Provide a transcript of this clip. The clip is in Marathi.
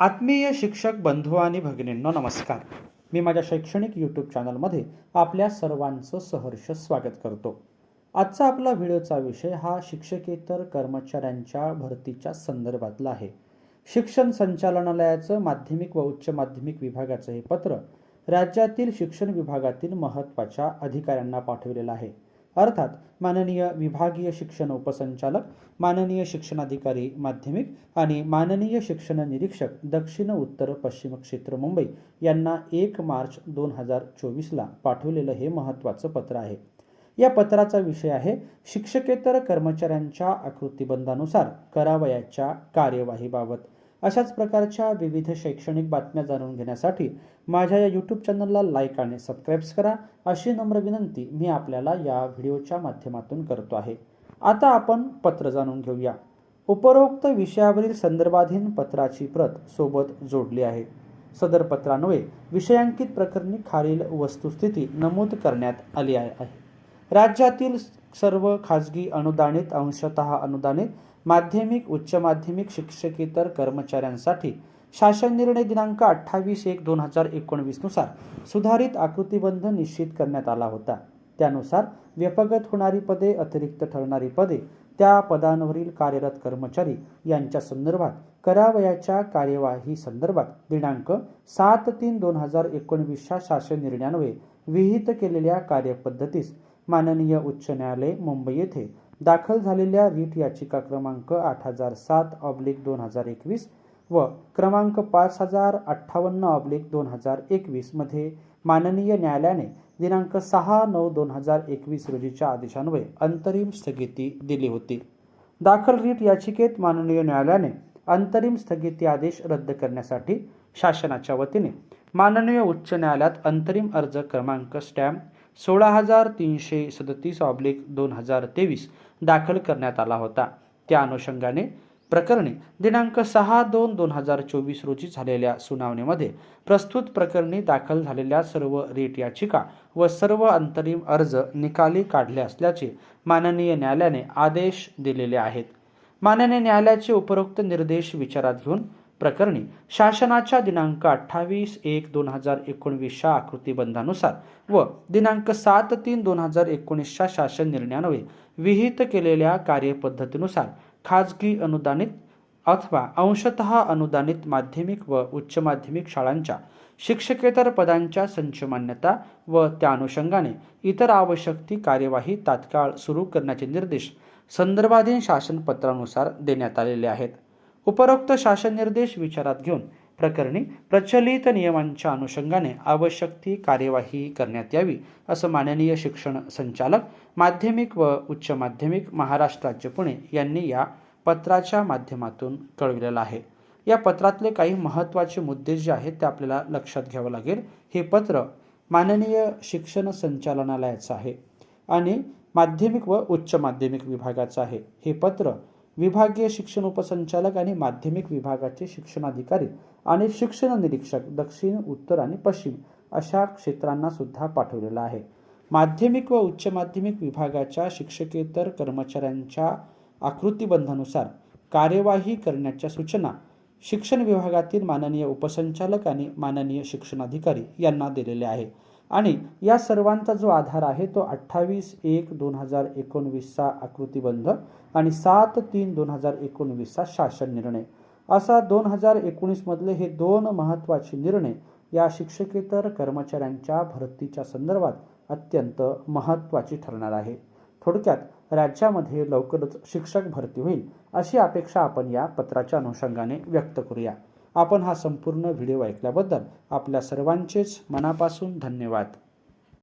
आत्मीय शिक्षक बंधू आणि भगिनींनो नमस्कार. मी माझ्या शैक्षणिक यूट्यूब चॅनलमध्ये आपल्या सर्वांचं सहर्ष स्वागत करतो. आजचा आपला व्हिडिओचा विषय हा शिक्षकेतर कर्मचाऱ्यांच्या भरतीच्या संदर्भातला आहे. शिक्षण संचालनालयाचं माध्यमिक व उच्च माध्यमिक विभागाचं हे पत्र राज्यातील शिक्षण विभागातील महत्त्वाच्या अधिकाऱ्यांना पाठवलेलं आहे. अर्थात माननीय विभागीय शिक्षण उपसंचालक माननीय शिक्षणाधिकारी माध्यमिक आणि माननीय शिक्षण निरीक्षक दक्षिण उत्तर पश्चिम क्षेत्र मुंबई यांना एक मार्च दोन हजार चोवीसला पाठवलेलं हे महत्त्वाचं पत्र आहे. या पत्राचा विषय आहे शिक्षकेतर कर्मचाऱ्यांच्या आकृतीबंधानुसार करावयाच्या कार्यवाहीबाबत. अशाच प्रकारच्या विविध शैक्षणिक बातम्या जाणून घेण्यासाठी माझ्या या यूट्यूब चॅनलला लाईक आणि सबस्क्राईब्स करा. अशी नम्र विनंती मी आपल्याला या व्हिडिओच्या माध्यमातून करतो आहे. आता आपण पत्र जाणून घेऊया. उपरोक्त विषयावरील संदर्भाधीन पत्राची प्रत सोबत जोडली आहे. सदर पत्रान्वये विषयांकित प्रकरणी खालील वस्तुस्थिती नमूद करण्यात आली आहे. राज्यातील सर्व खाजगी अनुदानित अंशतः अनुदानित माध्यमिक उच्च माध्यमिक शिक्षकेतर कर्मचाऱ्यांसाठी शासन निर्णय दिनांक अठ्ठावीस एक दोन हजार एकोणवीसनुसार सुधारित आकृतीबंध निश्चित करण्यात आला होता. त्यानुसार व्यपगत होणारी पदे अतिरिक्त ठरणारी पदे त्या पदांवरील कार्यरत कर्मचारी यांच्या संदर्भात करावयाच्या कार्यवाही संदर्भात दिनांक सात तीन दोन हजार एकोणवीसच्या शासन निर्णयान्वये विहित केलेल्या कार्यपद्धतीस माननीय उच्च न्यायालय मुंबई येथे दाखल झालेल्या रीट याचिका क्रमांक आठ हजार सात ऑब्लिक दोन हजार एकवीस व क्रमांक पाच हजार अठ्ठावन्न ऑब्लिक दोन हजार एकवीसमध्ये माननीय न्यायालयाने दिनांक सहा नऊ दोन हजार एकवीस रोजीच्या आदेशान्वये अंतरिम स्थगिती दिली होती. दाखल रीट याचिकेत माननीय न्यायालयाने अंतरिम स्थगिती आदेश रद्द करण्यासाठी शासनाच्या वतीने माननीय उच्च न्यायालयात अंतरिम अर्ज क्रमांक स्टॅम्प सोळा हजार तीनशे सदतीस ऑब्लिक दोन हजार तेवीस दाखल करण्यात आला होता. त्या अनुषंगाने प्रकरणी दिनांक सहा दोन दोन हजार चोवीस रोजी झालेल्या सुनावणीमध्ये प्रस्तुत प्रकरणी दाखल झालेल्या सर्व रीट याचिका व सर्व अंतरिम अर्ज निकाली काढले असल्याचे माननीय न्यायालयाने आदेश दिलेले आहेत. माननीय न्यायालयाचे उपरोक्त निर्देश विचारात घेऊन प्रकरणी शासनाच्या दिनांक अठ्ठावीस एक दोन हजार एकोणवीसच्या आकृतीबंधानुसार व दिनांक सात तीन दोन हजार एकोणीसच्या शासन निर्णयान्वये विहित केलेल्या कार्यपद्धतीनुसार खाजगी अनुदानित अथवा अंशतः अनुदानित माध्यमिक व उच्च माध्यमिक शाळांच्या शिक्षकेतर पदांच्या संच मान्यता व त्या अनुषंगाने इतर आवश्यक ती कार्यवाही तात्काळ सुरू करण्याचे निर्देश संदर्भाधीन शासनपत्रानुसार देण्यात आलेले आहेत. उपरोक्त शासन निर्देश विचारात घेऊन प्रकरणी प्रचलित नियमांच्या अनुषंगाने आवश्यक ती कार्यवाही करण्यात यावी असं माननीय शिक्षण संचालक माध्यमिक व उच्च माध्यमिक महाराष्ट्र राज्य पुणे यांनी या पत्राच्या माध्यमातून कळविलेलं आहे. या पत्रातले काही महत्त्वाचे मुद्दे जे आहेत ते आपल्याला लक्षात घ्यावं लागेल. हे पत्र माननीय शिक्षण संचालनालयाचं आहे आणि माध्यमिक व उच्च माध्यमिक विभागाचं आहे. हे पत्र विभागीय शिक्षण उपसंचालक आणि माध्यमिक विभागाचे शिक्षणाधिकारी आणि शिक्षण निरीक्षक दक्षिण उत्तर आणि पश्चिम अशा क्षेत्रांना सुद्धा पाठवलेलं आहे. माध्यमिक व उच्च माध्यमिक विभागाच्या शिक्षकेतर कर्मचाऱ्यांच्या आकृतीबंधानुसार कार्यवाही करण्याच्या सूचना शिक्षण विभागातील माननीय उपसंचालक आणि माननीय शिक्षणाधिकारी यांना दिलेले आहे आणि या सर्वांचा जो आधार आहे तो अठ्ठावीस एक दोन हजार एकोणवीसचा आकृतीबंध आणि सात तीन दोन हजार एकोणवीसचा शासन निर्णय. असा दोन हजार एकोणीसमधले हे दोन महत्त्वाचे निर्णय या शिक्षकेतर कर्मचाऱ्यांच्या भरतीच्या संदर्भात अत्यंत महत्त्वाची ठरणार आहे. थोडक्यात राज्यामध्ये लवकरच शिक्षक भरती होईल अशी अपेक्षा आपण या पत्राच्या अनुषंगाने व्यक्त करूया. आपण हा संपूर्ण व्हिडिओ ऐकल्याबद्दल आपल्या सर्वांचेच मनापासून धन्यवाद.